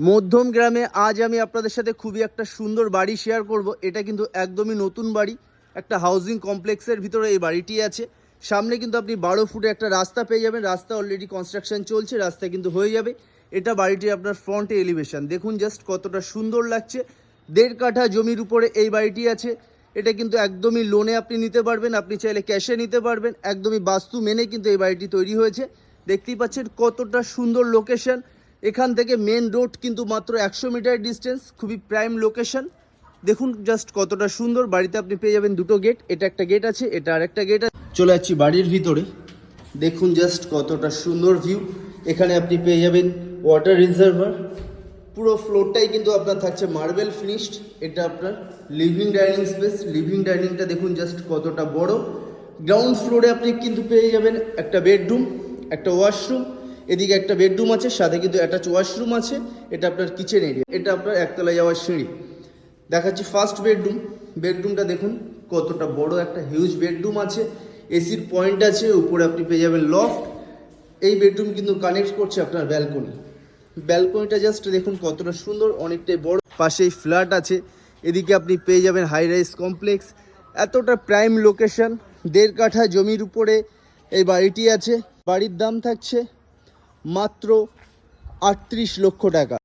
মধ্যম গ্রামে আজ আমি আপনাদের সাথে খুবই একটা সুন্দর বাড়ি শেয়ার করব। এটা কিন্তু একদমই নতুন বাড়ি। একটা হাউজিং কমপ্লেক্সের ভিতরে এই বাড়িটি আছে। সামনে কিন্তু আপনি বারো ফুটে একটা রাস্তা পেয়ে যাবেন। রাস্তা অলরেডি কনস্ট্রাকশন চলছে, রাস্তা কিন্তু হয়ে যাবে। এটা বাড়িটি আপনার ফ্রন্টে এলিভেশন দেখুন জাস্ট কতটা সুন্দর লাগছে। দেড় কাঠা জমির উপরে এই বাড়িটি আছে। এটা কিন্তু একদমই লোনে আপনি নিতে পারবেন। আপনি চাইলে ক্যাশে নিতে পারবেন। একদমই বাস্তু মেনে কিন্তু এই বাড়িটি তৈরি হয়েছে। দেখতেই পাচ্ছেন কতটা সুন্দর লোকেশন এখান থেকে মেন রোড কিন্তু মাত্র একশো মিটার ডিস্টেন্স খুবই প্রাইম লোকেশন দেখুন জাস্ট কতটা সুন্দর, বাড়িতে আপনি পেয়ে যাবেন দুটো গেট এটা একটা গেট আছে, এটা আরেকটা গেট আছে। চলে যাচ্ছি বাড়ির ভিতরে। দেখুন জাস্ট কতটা সুন্দর ভিউ এখানে আপনি পেয়ে যাবেন ওয়াটার রিজার্ভার পুরো ফ্লোরটাই কিন্তু আপনার থাকছে মার্বেল ফিনিশড এটা আপনার লিভিং ডাইনিং স্পেস লিভিং ডাইনিংটা দেখুন জাস্ট কতটা বড়। গ্রাউন্ড ফ্লোরে আপনি কিন্তু পেয়ে যাবেন একটা বেডরুম একটা ওয়াশরুম এদিকে একটা বেডরুম আছে, সাথে কিন্তু অ্যাটাচ ওয়াশরুম আছে, এটা আপনার কিচেন এরিয়া এটা আপনার একতলায় যাওয়ার সিঁড়ি। দেখাচ্ছি ফার্স্ট বেডরুম বেডরুমটা দেখুন, কতটা বড় একটা হিউজ বেডরুম আছে এসির পয়েন্ট আছে, উপরে আপনি পেয়ে যাবেন লফট এই বেডরুম কিন্তু কানেক্ট করছে আপনার ব্যালকনি ব্যালকনিটা জাস্ট দেখুন কতটা সুন্দর, অনেকটাই বড় পাশেই ফ্ল্যাট আছে, এদিকে আপনি পেয়ে যাবেন হাই রাইস কমপ্লেক্স এতটা প্রাইম লোকেশন দেড় কাঠা জমির উপরে, এই বাড়িটি আছে, বাড়ির দাম থাকছে মাত্র আটত্রিশ লক্ষ টাকা।